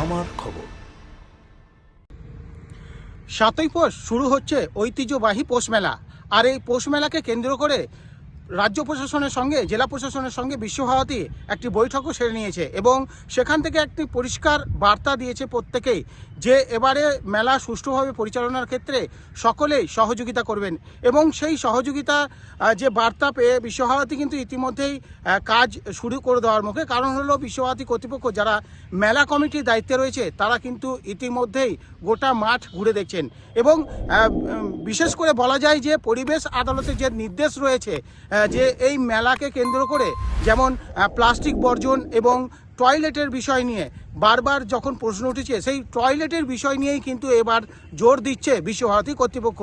আমার খবর। সাতই পৌষ শুরু হচ্ছে ঐতিহ্যবাহী পৌষ মেলা। আর এই পৌষ মেলাকে কেন্দ্র করে রাজ্য প্রশাসনের সঙ্গে, জেলা প্রশাসনের সঙ্গে বিশ্বভারতী একটি বৈঠকও সেরে নিয়েছে এবং সেখান থেকে একটি পরিষ্কার বার্তা দিয়েছে প্রত্যেকেই যে এবারে মেলা সুষ্ঠুভাবে পরিচালনার ক্ষেত্রে সকলেই সহযোগিতা করবেন এবং সেই সহযোগিতা যে বার্তা পেয়ে বিশ্বভারতী কিন্তু ইতিমধ্যেই কাজ শুরু করে দেওয়ার মুখে। কারণ হলো বিশ্বভারতী কর্তৃপক্ষ যারা মেলা কমিটির দায়িত্বে রয়েছে, তারা কিন্তু ইতিমধ্যেই গোটা মাঠ ঘুরে দেখছেন। এবং বিশেষ করে বলা যায় যে পরিবেশ আদালতের যে নির্দেশ রয়েছে যে এই মেলাকে কেন্দ্র করে যেমন প্লাস্টিক বর্জন এবং টয়লেটের বিষয় নিয়ে বারবার যখন প্রশ্ন উঠেছে, সেই টয়লেটের বিষয় নিয়েই কিন্তু এবার জোর দিচ্ছে বিশ্বভারতী কর্তৃপক্ষ।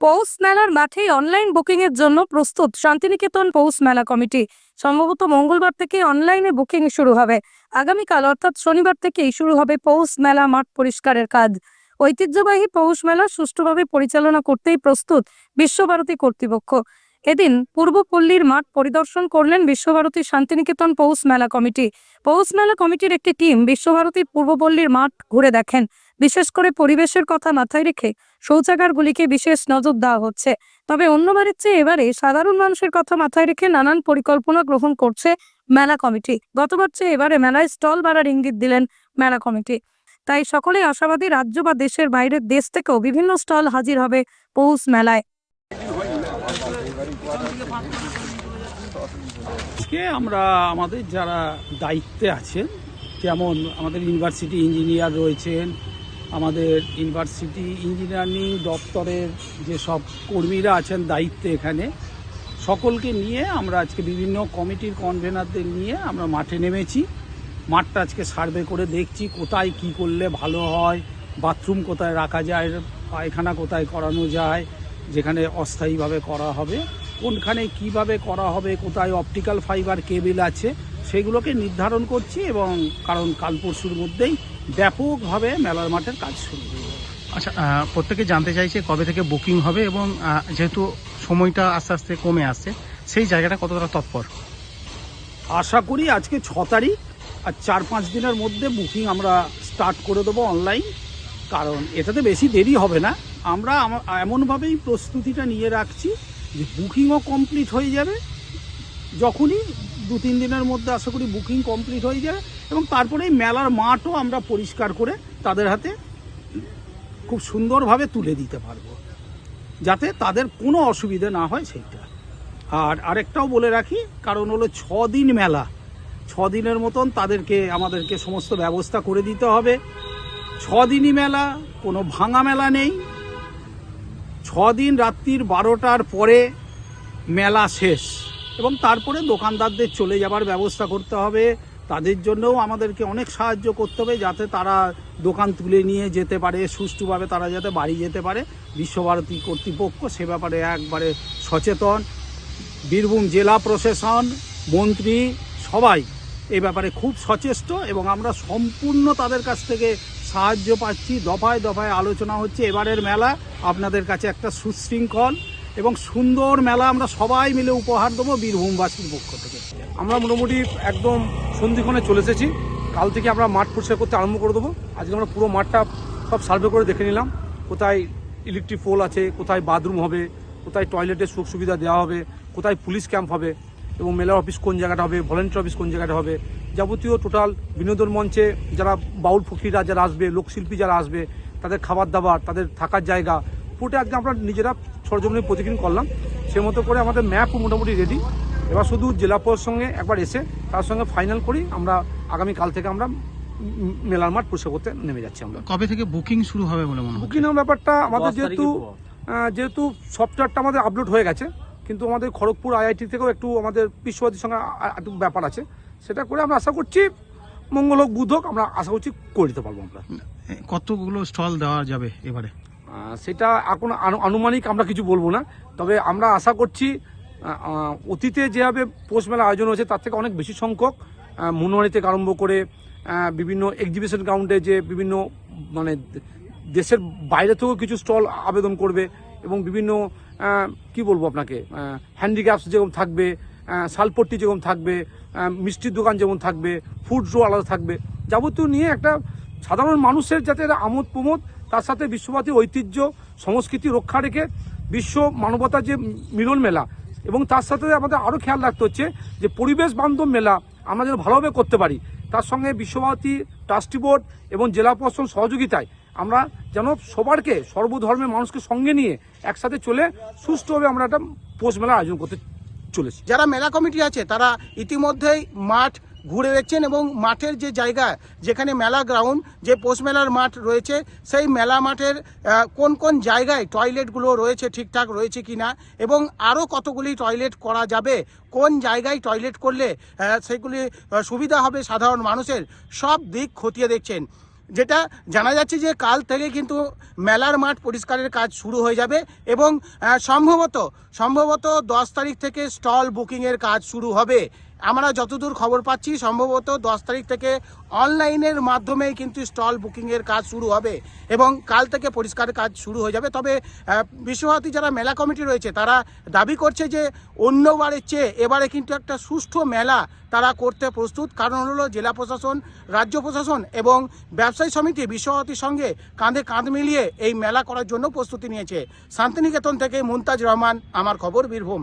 পৌষ মেলার মাঠে অনলাইন বুকিং এর জন্য প্রস্তুত শান্তিনিকেতন পৌষ মেলা কমিটি। সম্ভবত মঙ্গলবার থেকে অনলাইনে বুকিং শুরু হবে। আগামীকাল, অর্থাৎ শনিবার থেকেই শুরু হবে পৌষ মেলা মাঠ পরিষ্কারের কাজ। ঐতিহ্যবাহী পৌষ মেলা সুষ্ঠুভাবে পরিচালনা করতেই প্রস্তুত বিশ্বভারতী কর্তৃপক্ষ। এদিন পূর্বপল্লীর মাঠ পরিদর্শন করলেন বিশ্বভারতী শান্তিনিকেতন পৌষ মেলা কমিটি। পৌষ মেলা কমিটির একটি টিম বিশ্বভারতীর পূর্বপল্লীর মাঠ ঘুরে দেখেন। বিশেষ করে পরিবেশের কথা মাথায় রেখে শৌচাগারগুলিকে বিশেষ নজর দেওয়া হচ্ছে। তবে অন্যবারের চেয়ে এবারে সাধারণ মানুষের কথা মাথায় রেখে নানান পরিকল্পনা গ্রহণ করছে মেলা কমিটি। গতবার চেয়ে এবারে মেলায় স্টল বাড়ার ইঙ্গিত দিলেন মেলা কমিটি। তাই সকলে আশাবাদী রাজ্য বা দেশের বাইরের দেশ থেকেও বিভিন্ন স্টল হাজির হবে পৌষ মেলায়। আজকে আমরা আমাদের যারা দায়িত্বে আছেন, যেমন আমাদের ইউনিভার্সিটি ইঞ্জিনিয়ার রয়েছেন, আমাদের ইউনিভার্সিটি ইঞ্জিনিয়ারিং দপ্তরের যে সব কর্মীরা আছেন দায়িত্বে এখানে, সকলকে নিয়ে আমরা আজকে বিভিন্ন কমিটির কনভেনারদের নিয়ে আমরা মাঠে নেমেছি। মাঠটা আজকে সার্ভে করে দেখছি কোথায় কি করলে ভালো হয় বাথরুম কোথায় রাখা যায়, পায়খানা কোথায় করানো যায়, যেখানে অস্থায়ীভাবে করা হবে। কোনখানে কীভাবে করা হবে কোথায় অপটিক্যাল ফাইবার কেবিল আছে সেগুলোকে নির্ধারণ করছি এবং কারণ কাল পরশুর মধ্যেই ব্যাপকভাবে মেলার মাঠের কাজ শুরু হয়ে যাবে। আচ্ছা প্রত্যেকে জানতে চাইছে কবে থেকে বুকিং হবে এবং যেহেতু সময়টা আস্তে আস্তে কমে আসছে সেই জায়গাটা কতটা তৎপর? আশা করি আজকে ছ তারিখ আর চার পাঁচ দিনের মধ্যে বুকিং আমরা স্টার্ট করে দেবো অনলাইন কারণ এটাতে বেশি দেরি হবে না। আমরা এমনভাবেই প্রস্তুতিটা নিয়ে রাখছি যে বুকিংও কমপ্লিট হয়ে যাবে। যখনই দু তিন দিনের মধ্যে আশা করি বুকিং কমপ্লিট হয়ে যাবে এবং তারপরেই মেলার মাঠও আমরা পরিষ্কার করে তাদের হাতে খুব সুন্দরভাবে তুলে দিতে পারব। যাতে তাদের কোনো অসুবিধে না হয় সেইটা। আর আরেকটাও বলে রাখি, কারণ হলো ছ দিন মেলা। ছ দিনের মতন তাদেরকে, আমাদেরকে সমস্ত ব্যবস্থা করে দিতে হবে। ছ দিনই মেলা, কোনো ভাঙা মেলা নেই। দিন রাত্রির বারোটার পরে মেলা শেষ। এবং তারপরে দোকানদারদের চলে যাবার ব্যবস্থা করতে হবে। তাদের জন্যও আমাদেরকে অনেক সাহায্য করতে হবে যাতে তারা দোকান তুলে নিয়ে যেতে পারে, সুষ্ঠুভাবে তারা যাতে বাড়ি যেতে পারে। বিশ্বভারতী কর্তৃপক্ষ সে ব্যাপারে একবারে সচেতন। বীরভূম জেলা প্রশাসন, মন্ত্রী সবাই এই ব্যাপারে খুব সচেষ্ট এবং আমরা সম্পূর্ণ তাদের কাছ থেকে সাহায্য পাচ্ছি। দফায় দফায় আলোচনা হচ্ছে। এবারের মেলা আপনাদের কাছে একটা সুশৃঙ্খল এবং সুন্দর মেলা আমরা সবাই মিলে উপহার দেবো বীরভূমবাসীর পক্ষ থেকে। আমরা মোটামুটি একদম সন্ধিক্ষণে চলে এসেছি। কাল থেকে আমরা মাঠ পরিষ্কার করতে আরম্ভ করে দেবো। আজকে আমরা পুরো মাঠটা সব সার্ভে করে দেখে নিলাম। কোথায় ইলেকট্রিক পোল আছে, কোথায় বাথরুম হবে, কোথায় টয়লেটের সুখ সুবিধা দেওয়া হবে, কোথায় পুলিশ ক্যাম্প হবে এবং মেলার অফিস কোন জায়গাটা হবে, ভলেন্টিয়ার অফিস কোন জায়গাটা হবে যাবতীয় টোটাল বিনোদন মঞ্চে যারা বাউল ফকিররা যারা আসবে লোকশিল্পী যারা আসবে তাদের খাবার দাবার তাদের থাকার জায়গা পুরোটা একদম আমরা নিজেরা সরজমিনে প্রতিদিন করলাম। সে মতো করে আমাদের ম্যাপও মোটামুটি রেডি এবার শুধু জেলা পরিষদের সঙ্গে একবার এসে তার সঙ্গে ফাইনাল করি। আমরা আগামী কাল থেকে আমরা মেলার মাঠ পরিষ্কার করতে নেমে যাচ্ছি আমরা। কবে থেকে বুকিং শুরু হবে বলে মনে বুকিং এর ব্যাপারটা আমাদের যেহেতু যেহেতু সফটওয়্যারটা আমাদের আপলোড হয়ে গেছে কিন্তু আমাদের খড়গপুর আইআইটি থেকেও একটু আমাদের বিশ্ববাদীর সঙ্গে একটু ব্যাপার আছে। সেটা করে আমরা আশা করছি মঙ্গল হোক বুধ হোক আমরা আশা করছি করে দিতে পারব আমরা। কতগুলো স্টল দেওয়া যাবে এবারে? সেটা এখন আনু- আনুমানিক আমরা কিছু বলব না তবে আমরা আশা করছি অতীতে যেভাবে পৌষ মেলা আয়োজন হয়েছে তার থেকে অনেক বেশি সংখ্যক মনোহারি থেকে আরম্ভ করে বিভিন্ন এক্সিবিশন গ্রাউন্ডে যে বিভিন্ন মানে দেশের বাইরে থেকেও কিছু স্টল আবেদন করবে এবং বিভিন্ন কি বলব আপনাকে হ্যান্ডিক্রাফটস যেরকম থাকবে শালপট্টি যেরকম থাকবে মিষ্টির দোকান যেমন থাকবে ফুড শো আলাদা থাকবে। যাবতীয় নিয়ে একটা সাধারণ মানুষের যাতে আমোদ প্রমোদ, তার সাথে বিশ্বভারতীর ঐতিহ্য, সংস্কৃতি রক্ষা রেখে বিশ্ব মানবতার যে মিলন মেলা, এবং তার সাথে আমাদের আরও খেয়াল রাখতে হচ্ছে যে পরিবেশ বান্ধব মেলা আমরা যেন ভালোভাবে করতে পারি। তার সঙ্গে বিশ্বভারতী ট্রাস্টি বোর্ড এবং জেলা প্রশাসন সহযোগিতায় আমরা যেন সবারকে, সর্বধর্মের মানুষকে সঙ্গে নিয়ে একসাথে চলে সুষ্ঠুভাবে আমরা একটা পোষ মেলার আয়োজন করতে চলেছি। যারা মেলা কমিটি আছে, তারা ইতিমধ্যেই মাঠ ঘুরে দেখছেন এবং মাঠের যে জায়গা, যেখানে মেলা গ্রাউন্ড যে পৌষ মেলার মাঠ রয়েছে, সেই মেলা মাঠের কোন কোন জায়গায় টয়লেটগুলো রয়েছে, ঠিকঠাক রয়েছে কিনা এবং আরও কতগুলি টয়লেট করা যাবে, কোন জায়গায় টয়লেট করলে সেগুলি সুবিধা হবে সাধারণ মানুষের, সব দিক খতিয়ে দেখছেন। যেটা জানা যাচ্ছে যে কাল থেকে কিন্তু মেলার মাঠ পরিষ্কারের কাজ শুরু হয়ে যাবে এবং সম্ভবত সম্ভবত দশ তারিখ থেকে স্টল বুকিংয়ের কাজ শুরু হবে। আমরা যতদূর খবর পাচ্ছি, সম্ভবত দশ তারিখ থেকে অনলাইনের মাধ্যমেই কিন্তু স্টল বুকিংয়ের কাজ শুরু হবে এবং কাল থেকে পরিষ্কার কাজ শুরু হয়ে যাবে। তবে বিশ্বভারতী যারা মেলা কমিটি রয়েছে, তারা দাবি করছে যে অন্যবারের চেয়ে এবারে কিন্তু একটা সুষ্ঠু মেলা তারা করতে প্রস্তুত। কারণ হলো জেলা প্রশাসন, রাজ্য প্রশাসন এবং ব্যবসায়ী সমিতি বিশ্বভারতীর সঙ্গে কাঁধে কাঁধ মিলিয়ে এই মেলা করার জন্য প্রস্তুতি নিয়েছে। শান্তিনিকেতন থেকে মুনতাজ রহমান, আমার খবর বীরভূম।